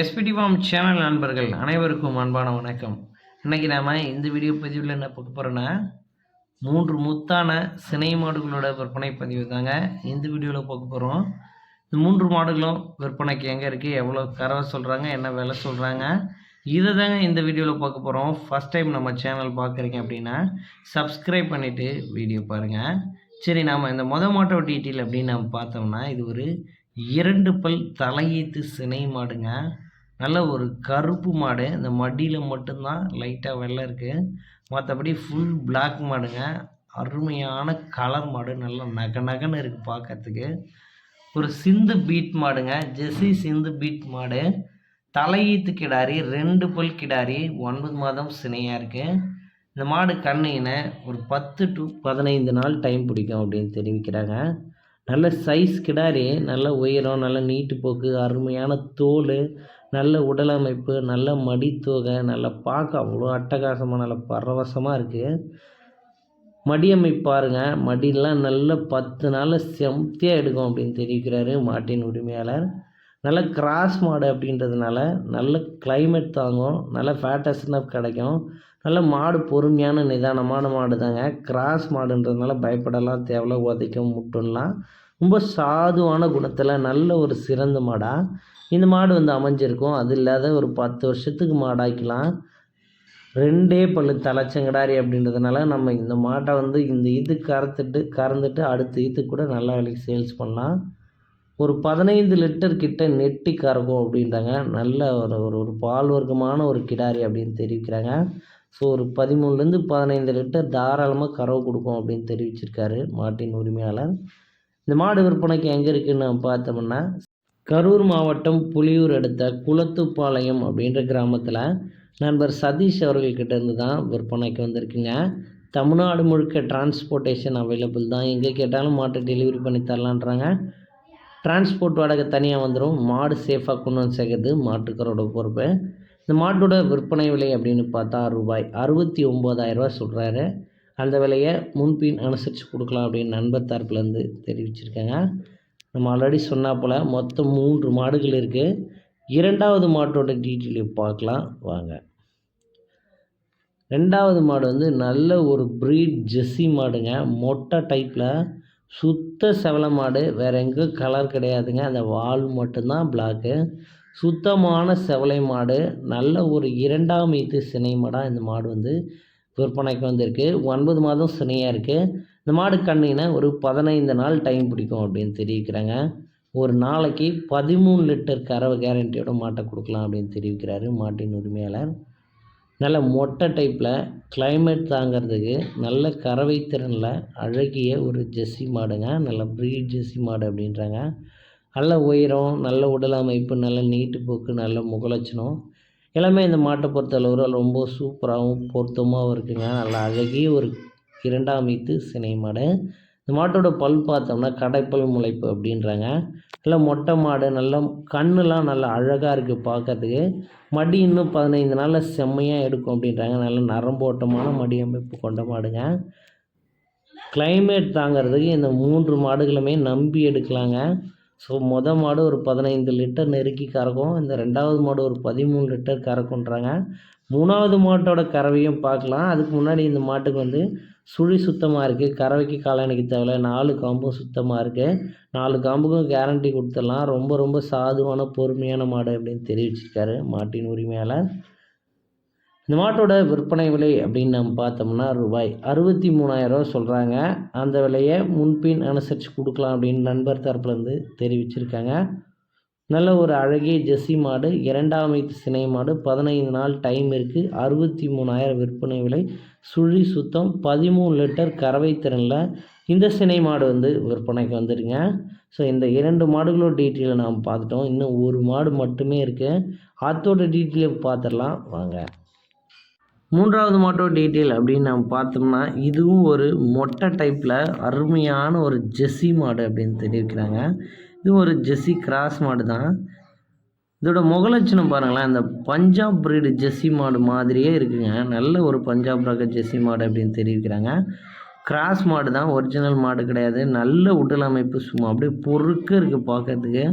SPD form channel நண்பர்கள் அனைவருக்கும் அன்பான வணக்கம். இன்றைக்கி நாம் இந்த வீடியோ பதிவில் என்ன பார்க்க போகிறோன்னா மூன்று முத்தான சினை மாடுகளோட விற்பனை பதிவு தாங்க. இந்த வீடியோவில் பார்க்க போகிறோம் இந்த மூன்று மாடுகளும் விற்பனைக்கு எங்கே இருக்குது எவ்வளோ கறவை சொல்கிறாங்க என்ன விலை சொல்கிறாங்க இதை தாங்க இந்த வீடியோவில் பார்க்க போகிறோம் ஃபஸ்ட் டைம் நம்ம சேனல் பார்க்குறீங்க அப்படின்னா சப்ஸ்கிரைப் பண்ணிவிட்டு வீடியோ பாருங்கள் சரி நாம் இந்த மொத மாட்டோ டீட்டெயில் அப்படின்னு நம்ம பார்த்தோம்னா இது ஒரு இரண்டு பல் தலையீத்து சினை மாடுங்க. நல்ல ஒரு கருப்பு மாடு. இந்த மடியில் மட்டும்தான் லைட்டாக வெள்ளை இருக்குது மற்றபடி ஃபுல் பிளாக் மாடுங்க. அருமையான கலர் மாடு. நல்லா நக நகன்னு இருக்குது பார்க்கறதுக்கு ஒரு சிந்து பீட் மாடுங்க. ஜெஸ்ஸி சிந்து பீட் மாடு. தலையீத்து கிடாரி ரெண்டு பல் கிடாரி ஒன்பது மாதம் சினையாக இருக்குது இந்த மாடு கண்ணின ஒரு பத்து டு பதினைந்து நாள் டைம் பிடிக்கும் அப்படின்னு தெரிவிக்கிறாங்க. நல்ல சைஸ் கிடாரி நல்ல உயரம் நல்ல நீட்டு போக்கு அருமையான தோல் நல்ல உடல் அமைப்பு நல்ல மடித்தொகை நல்ல பார்க்க அவ்வளோ அட்டகாசமாக நல்ல பரவசமாக இருக்குது மடியமை பாருங்கள் மடியெல்லாம் நல்ல பத்து நாளில் செம்தியாக எடுக்கும் அப்படின்னு தெரிவிக்கிறாரு மாட்டின் உரிமையாளர். நல்ல கிராஸ் மாடு அப்படின்றதுனால நல்ல கிளைமேட் தாங்கும். நல்ல ஃபேட்டஸ்னப் கிடைக்கும். நல்ல மாடு பொறுமையான நிதானமான மாடு தாங்க. கிராஸ் மாடுன்றதுனால பயப்படலாம் தேவையில்ல உதைக்கும் முட்டும்லாம் ரொம்ப சாதுவான குணத்தில் நல்ல ஒரு சிறந்த மாடாக இந்த மாடு வந்து அமைஞ்சிருக்கும். அது இல்லாத ஒரு பத்து வருஷத்துக்கு மாடாக்கலாம். ரெண்டே பல்லு தலைச்சங்கடாரி அப்படின்றதுனால நம்ம இந்த மாட்டை வந்து இந்த இது கறந்துட்டு கறந்துட்டு அடுத்த இது கூட நல்ல விலைக்கு சேல்ஸ் பண்ணலாம். ஒரு பதினைந்து லிட்டர் கிட்ட நெட்டி கறக்கும் அப்படின்றாங்க. நல்ல ஒரு ஒரு ஒரு பால் வர்க்கமான ஒரு கிடாரி அப்படின்னு தெரிவிக்கிறாங்க. ஸோ ஒரு பதிமூணுலேருந்து பதினைந்து லிட்டர் தாராளமாக கறவை கொடுக்கும் அப்படின்னு தெரிவிச்சிருக்காரு மாட்டின் உரிமையாளர். இந்த மாடு விற்பனைக்கு எங்கே இருக்குன்னு நம்ம பார்த்தோம்னா கரூர் மாவட்டம் புலியூர் அடுத்த குளத்துப்பாளையம் அப்படின்ற கிராமத்தில் நண்பர் சதீஷ் அவர்கள்கிட்ட இருந்து தான் விற்பனைக்கு வந்திருக்குங்க. தமிழ்நாடு முழுக்க டிரான்ஸ்போர்ட்டேஷன் அவைலபிள் தான். எங்கே கேட்டாலும் மாட்டை டெலிவரி பண்ணி தரலான்றாங்க. டிரான்ஸ்போர்ட் வாடகை தனியாக வந்துடும் மாடு சேஃபாக கொண்டு வந்து சேர்க்குறது மாட்டுக்கரோட பொறுப்பு. இந்த மாட்டோட விற்பனை விலை அப்படின்னு பார்த்தா ரூபாய் அறுபத்தி ஒம்பதாயிரரூபா சொல்கிறாரு அந்த விலையை முன்பின் அனுசரித்து கொடுக்கலாம் அப்படின்னு நண்பர் தரப்புலேருந்து தெரிவிச்சிருக்காங்க. நம்ம ஆல்ரெடி சொன்னா போல் மொத்தம் மூன்று மாடுகள் இருக்குது இரண்டாவது மாட்டோட டீட்டெயில் பார்க்கலாம். வாங்க. ரெண்டாவது மாடு வந்து நல்ல ஒரு ப்ரீட் ஜெஸ்ஸி மாடுங்க. மொட்டை டைப்பில் சுத்த செவல மாடு. வேறு எங்கேயும் கலர் கிடையாதுங்க. அந்த வால் மட்டும்தான் பிளாக்கு சுத்தமான செவலை மாடு. நல்ல ஒரு இரண்டாம் ஈத்து சினை மாடாக இந்த மாடு வந்து விற்பனைக்கு வந்திருக்கு. ஒன்பது மாதம் சினையாக இருக்குது இந்த மாடு கண்ணினா ஒரு பதினைந்து நாள் டைம் பிடிக்கும் அப்படின்னு தெரிவிக்கிறாங்க. ஒரு நாளைக்கு பதிமூணு லிட்டர் கறவை கேரண்டியோட மாட்டை கொடுக்கலாம் அப்படின்னு தெரிவிக்கிறாரு மாட்டின் உரிமையாளர். நல்ல மொட்டை டைப்பில் கிளைமேட் தாங்கிறதுக்கு நல்ல கறவை திறனில் அழகிய ஒரு ஜெர்சி மாடுங்க. நல்ல ப்ரீட் ஜெர்சி மாடு அப்படின்றாங்க. நல்ல உயரம் நல்ல உடல் அமைப்பு நல்ல நீட்டு போக்கு நல்ல முகலட்சணம். எல்லாமே இந்த மாட்டை பொறுத்தளவு ரொம்ப சூப்பராகவும் பொருத்தமாகவும் இருக்குங்க. நல்ல அழகிய ஒரு இரண்டாம் ஈத்து சினை மாடு. இந்த மாட்டோட பல் பார்த்தோம்னா கடைப்பல் முளைப்பு அப்படின்றாங்க. நல்லா மொட்டை மாடு நல்ல கண்ணுலாம் நல்லா அழகாக இருக்குது பார்க்கறதுக்கு. மடி இன்னும் பதினைந்து நாளில் செம்மையாக எடுக்கும் அப்படின்றாங்க. நல்ல நரம்போட்டமான மடி அமைப்பு கொண்ட மாடுங்க. கிளைமேட் தாங்கிறதுக்கு இந்த மூன்று மாடுகளுமே நம்பி எடுக்கலாங்க. ஸோ மொதல் மாடு ஒரு பதினைந்து லிட்டர் நெருக்கி கறக்கும். இந்த ரெண்டாவது மாடு ஒரு பதிமூணு லிட்டர் கறக்குன்றாங்க மூணாவது மாட்டோட கறவையும் பார்க்கலாம். அதுக்கு முன்னாடி இந்த மாட்டுக்கு வந்து சுழி சுத்தமாக இருக்குது கறவைக்கு காலணிக்கு தேவையில்ல. நாலு காம்பும் சுத்தமாக இருக்குது நாலு காம்புக்கும் கேரண்டி கொடுத்துடலாம். ரொம்ப ரொம்ப சாதுவான பொறுமையான மாடு அப்படின்னு தெரிவிச்சிருக்காரு மாட்டின் உரிமையாளர். இந்த மாட்டோட விற்பனை விலை அப்படின்னு நம்ம பார்த்தோம்னா ரூபாய் அறுபத்தி மூணாயிரரூவா சொல்கிறாங்க அந்த விலையை முன்பின் அனுசரித்து கொடுக்கலாம் அப்படின்னு நண்பர் தரப்புலேருந்து தெரிவிச்சிருக்காங்க. நல்ல ஒரு அழகிய ஜெர்சி மாடு இரண்டாம் வைத்து சினை மாடு பதினைந்து நாள் டைம் இருக்குது அறுபத்தி மூணாயிரம் விற்பனை விலை. சுழி சுத்தம் பதிமூணு லிட்டர் கறவை திறனில் இந்த சினை மாடு வந்து விற்பனைக்கு வந்துடுங்க ஸோ இந்த இரண்டு மாடுகளோட டீட்டெயிலை நாம் பார்த்துட்டோம். இன்னும் ஒரு மாடு மட்டுமே இருக்குது அதோட டீட்டெயிலை பார்த்துடலாம். வாங்க. மூன்றாவது மாட்டோட டீட்டெயில் அப்படின்னு நம்ம பார்த்தோம்னா இதுவும் ஒரு மொட்டை டைப்பில் அருமையான ஒரு ஜெஸ்ஸி மாடு அப்படின்னு தெரிவிக்கிறாங்க. இது ஒரு ஜெஸ்ஸி கிராஸ் மாடு தான். இதோட முகலட்சணம் பாருங்களேன். இந்த பஞ்சாப் பிரீடு ஜெஸ்ஸி மாடு மாதிரியே இருக்குங்க. நல்ல ஒரு பஞ்சாப் ரக ஜெஸ்ஸி மாடு அப்படின்னு தெரிவிக்கிறாங்க. கிராஸ் மாடு தான். ஒரிஜினல் மாடு கிடையாது. நல்ல உடல் அமைப்பு சும்மா அப்படியே பொறுக்க இருக்குது பார்க்கறதுக்கு.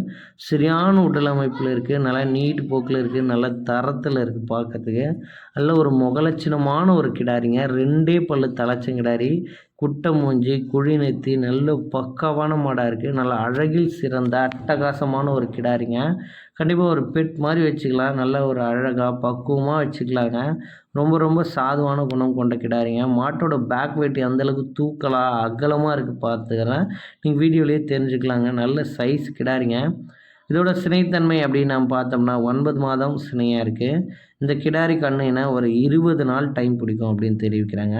சரியான உடல் அமைப்பில் இருக்குது நல்லா நீட் போக்கில் இருக்குது நல்ல தரத்தில் இருக்குது பார்க்கறதுக்கு. நல்ல ஒரு முகலட்சணமான ஒரு கிடாரிங்க. ரெண்டே பல்லு தலைச்ச கிடாரி குட்டை மூஞ்சி குழி நெத்தி நல்ல பக்காவான மாடாக இருக்குது நல்ல அழகில் சிறந்த அட்டகாசமான ஒரு கிடாரிங்க கண்டிப்பாக ஒரு பெட் மாதிரி வச்சுக்கலாம். நல்ல ஒரு அழகாக பக்குவமாக வச்சுக்கலாங்க. ரொம்ப ரொம்ப சாதுவான குணம் கொண்ட கிடாரிங்க மாட்டோட பேக் வெயிட் அந்தளவுக்கு தூக்கலாக அகலமாக இருக்குது பார்த்துக்கிறேன் நீங்கள் வீடியோலேயே தெரிஞ்சுக்கலாங்க. நல்ல சைஸ் கிடாரிங்க இதோட சினைத்தன்மை அப்படின்னு நம்ம பார்த்தோம்னா ஒன்பது மாதம் சினையாக இருக்குது இந்த கிடாரி கண்ணுனா ஒரு இருபது நாள் டைம் பிடிக்கும் அப்படின்னு தெரிவிக்கிறாங்க.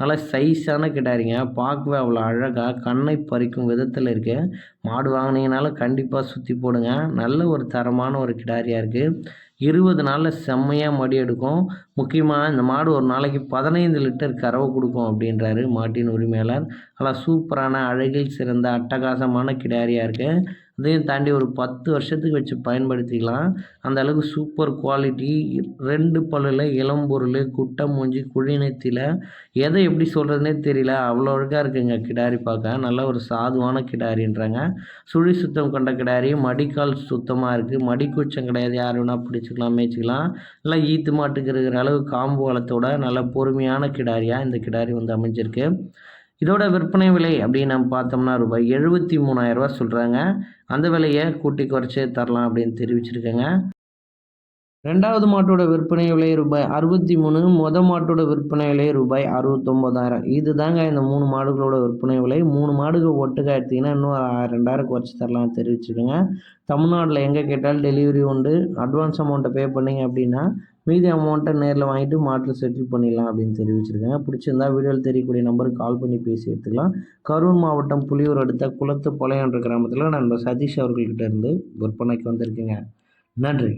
நல்லா சைஸான கிடாரிங்க. பார்க்கவே அவ்வளோ அழகாக கண்ணை பறிக்கும் விதத்தில் இருக்குது மாடு வாங்கினீங்கனாலும் கண்டிப்பாக சுற்றி போடுங்க. நல்ல ஒரு தரமான ஒரு கிடாரியாக இருக்குது இருபது நாளில் செம்மையாக மடி எடுக்கும். முக்கியமாக இந்த மாடு ஒரு நாளைக்கு பதினைந்து லிட்டர் கறவை கொடுக்கும் அப்படின்றாரு மாட்டின் உரிமையாளர். நல்லா சூப்பரான அழகில் சிறந்த அட்டகாசமான கிடாரியாக இருக்குது அதையும் தாண்டி ஒரு பத்து வருஷத்துக்கு வச்சு பயன்படுத்திக்கலாம். அந்த அளவுக்கு சூப்பர் குவாலிட்டி ரெண்டு பல்லில் இளம்பொருள் குட்டை மூஞ்சி குழிநெத்தியில் எதை எப்படி சொல்கிறதுனே தெரியல. அவ்வளோ அழகாக இருக்குங்க கிடாரி பார்க்க. நல்ல ஒரு சாதுவான கிடாரின்றாங்க. சுழி சுத்தம் கொண்ட கிடாரி. மடிக்கால் சுத்தமாக இருக்குது மடிக்கூச்சம் கிடையாது. யார் வேணால் பிடிச்சிக்கலாம் மேய்ச்சிக்கலாம். நல்லா ஈத்து மாட்டுக்கு இருக்கிற அளவு காம்பு வளத்தோட நல்ல பொறுமையான கிடாரியாக இந்த கிடாரி வந்து அமைஞ்சிருக்கு. இதோட விற்பனை விலை அப்படின்னு நம்ம பார்த்தோம்னா ரூபாய் எழுபத்தி மூணாயிரரூபா சொல்கிறாங்க அந்த விலையை கூட்டி குறைச்சி தரலாம் அப்படின்னு தெரிவிச்சிருக்கேங்க. ரெண்டாவது மாட்டோட விற்பனை விலை ரூபாய் அறுபத்தி மூணு மொத மாட்டோட விற்பனை விலை ரூபாய் அறுபத்தொம்போதாயிரம் இது தாங்க இந்த மூணு மாடுகளோட விற்பனை விலை. மூணு மாடுகள் ஒட்டுக்கா எடுத்திங்கன்னா இன்னும் ரெண்டாயிரம் குறைச்சி தரலாம் தெரிவிச்சுக்கோங்க தமிழ்நாட்டில் எங்கே கேட்டாலும் டெலிவரி உண்டு. அட்வான்ஸ் அமௌண்ட்டை பே பண்ணிங்க அப்படின்னா மீதி அமௌண்ட்டை நேரில் வாங்கிட்டு மாட்டில் செட்டில் பண்ணிடலாம் அப்படின்னு தெரிவிச்சிருக்கேன் பிடிச்சிருந்தா வீடியோவில் தெரியக்கூடிய நம்பருக்கு கால் பண்ணி பேசி எடுத்துக்கலாம். கரூர் மாவட்டம் புலியூர் அடுத்த குளத்து என்ற கிராமத்தில் நண்பர் சதீஷ் அவர்கள்கிட்ட இருந்து விற்பனைக்கு வந்திருக்கேங்க. நன்றி.